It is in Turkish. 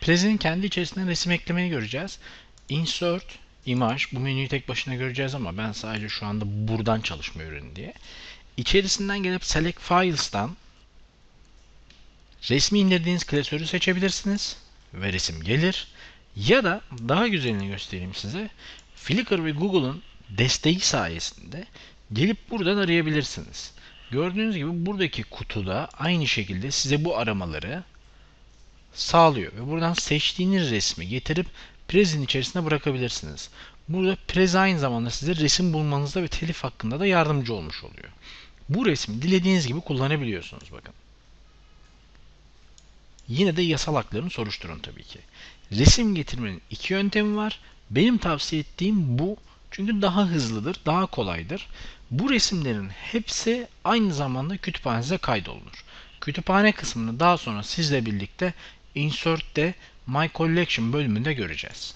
Prezi'nin kendi içerisinden resim eklemeyi göreceğiz. Insert image bu menüyü tek başına göreceğiz ama ben sadece şu anda buradan çalışma ürün diye. İçerisinden gelip Select Files'tan resmi indirdiğiniz klasörü seçebilirsiniz ve resim gelir. Ya da daha güzelini göstereyim size. Flickr ve Google'un desteği sayesinde gelip buradan arayabilirsiniz. Gördüğünüz gibi buradaki kutuda aynı şekilde size bu aramaları sağlıyor. Ve buradan seçtiğiniz resmi getirip Prez'in içerisine bırakabilirsiniz. Burada Prez aynı zamanda size resim bulmanızda ve telif hakkında da yardımcı olmuş oluyor. Bu resmi dilediğiniz gibi kullanabiliyorsunuz bakın. Yine de yasal haklarını soruşturun tabii ki. Resim getirmenin iki yöntemi var. Benim tavsiye ettiğim bu. Çünkü daha hızlıdır, daha kolaydır. Bu resimlerin hepsi aynı zamanda kütüphanenize kaydolunur. Kütüphane kısmını daha sonra sizle birlikte Insert'te My Collection bölümünde göreceğiz.